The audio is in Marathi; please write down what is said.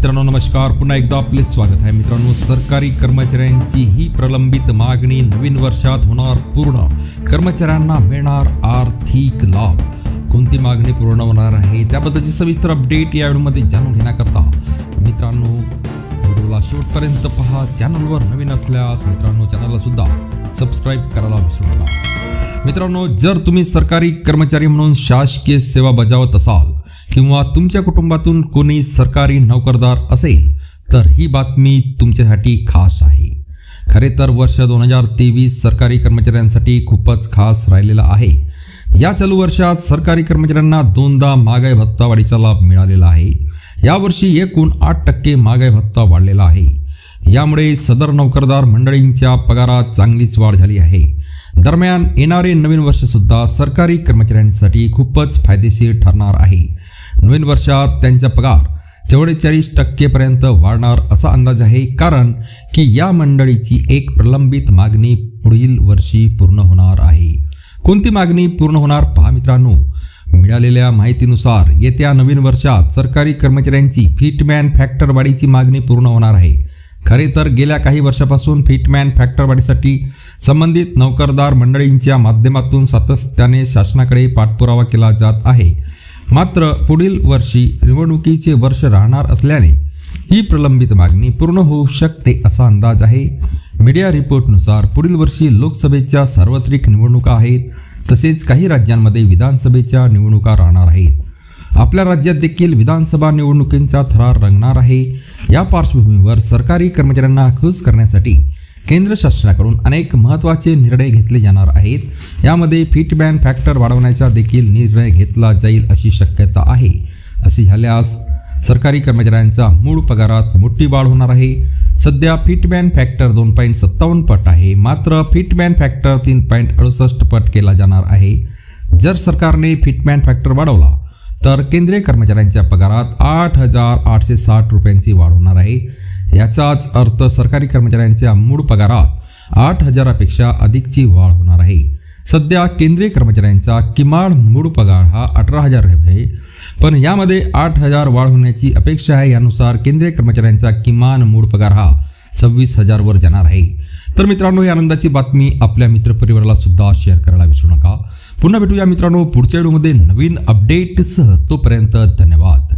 मित्रांनो नमस्कार. पुन्हा एकदा आपले स्वागत आहे. मित्रांनो सरकारी कर्मचाऱ्यांची ही प्रलंबित मागणी नवीन वर्षात होणार पूर्ण. कर्मचाऱ्यांना मिळणार आर्थिक लाभ. कोणती मागणी पूर्ण होणार आहे? त्याबद्दलची सविस्तर अपडेट या व्हिडिओमध्ये जाणून घेण्याकरता मित्रांनो व्हिडिओला शेवटपर्यंत पहा. चॅनलवर नवीन असल्यास मित्रांनो चॅनलला सुद्धा सबस्क्राईब करायला विसरू नका. मित्रांनो जर तुम्ही सरकारी कर्मचारी म्हणून शासकीय सेवा बजावत असाल किंवा तुमच्या कुटुंबातून कोणी सरकारी नोकरदार असेल तर ही बातमी तुमच्यासाठी खास आहे. खरे तर वर्ष दोन हजार तेवीस सरकारी कर्मचाऱ्यांसाठी खूपच खास राहिलेला आहे. या चालू वर्षात सरकारी कर्मचाऱ्यांना दोनदा महागाई भत्ता वाढीचा लाभ मिळालेला आहे. यावर्षी एकूण आठ टक्के महागाई भत्ता वाढलेला आहे. यामुळे सदर नोकरदार मंडळींच्या पगारात चांगलीच वाढ झाली आहे. दरम्यान येणारे नवीन वर्षसुद्धा सरकारी कर्मचाऱ्यांसाठी खूपच फायदेशीर ठरणार आहे. नवीन वर्षात त्यांचा पगार चव्वेचाळीस टक्केपर्यंत वाढणार असा अंदाज आहे. कारण की या मंडळीची एक प्रलंबित मागणी पुढील वर्षी पूर्ण होणार आहे. कोणती मागणी पूर्ण होणार? पहा मित्रांनो मिळालेल्या माहितीनुसार येत्या नवीन वर्षात सरकारी कर्मचाऱ्यांची फिटमॅन फॅक्टर वाढीची मागणी पूर्ण होणार आहे. खरे तर गेल्या काही वर्षापासून फिटमॅन फॅक्टर वाढीसाठी संबंधित नोकरदार मंडळींच्या माध्यमातून सातत्याने शासनाकडे पाठपुरावा केला जात आहे. मात्र पुढील वर्षी निवडणुकीचे वर्ष राहणार असल्याने ही प्रलंबित मागणी पूर्ण होऊ शकते असा अंदाज आहे. मीडिया रिपोर्टनुसार पुढील वर्षी लोकसभेच्या सार्वत्रिक निवडणुका आहेत. तसेच काही राज्यांमध्ये विधानसभेच्या निवडणुका राहणार आहेत. आपल्या राज्यात देखील विधानसभा निवडणुकींचा थरार रंगणार आहे. या पार्श्वभूमीवर सरकारी कर्मचाऱ्यांना खुश करण्यासाठी केंद्र शासनाकडून अनेक महत्त्वाचे निर्णय घेतले जाणार आहेत. यामध्ये फिटमॅन फॅक्टर वाढवण्याचा देखील निर्णय घेतला जाईल अशी शक्यता आहे. असे झाल्यास सरकारी कर्मचाऱ्यांचा मूळ पगारात मोठी वाढ होणार आहे. सध्या फिटमॅन फॅक्टर दोन पॉईंट सत्तावन्न पट आहे. मात्र फिटमॅन फॅक्टर तीन पॉईंट अडुसष्ट पट केला जाणार आहे. जर सरकारने फिटमॅन फॅक्टर वाढवला तर केंद्रीय कर्मचाऱ्यांच्या पगारात आठ हजार आठशे साठ रुपयांची वाढ होणार आहे. याचाच अर्थ सरकारी कर्मचाऱ्यांच्या मूळ पगारात आठ हजारापेक्षा अधिकची वाढ होणार आहे. सध्या केंद्रीय कर्मचाऱ्यांचा किमान मूळ पगार हा अठरा हजार आहे. पण यामध्ये आठ हजार वाढ होण्याची अपेक्षा आहे. यानुसार केंद्रीय कर्मचाऱ्यांचा किमान मूळ पगार हा सव्वीस हजारवर जाणार आहे. तर मित्रांनो या आनंदाची बातमी आपल्या मित्रपरिवाराला सुद्धा शेअर करायला विसरू नका. पुन्हा भेटूया मित्रांनो पुढच्या व्हिडिओमध्ये नवीन अपडेटसह तोपर्यंत धन्यवाद.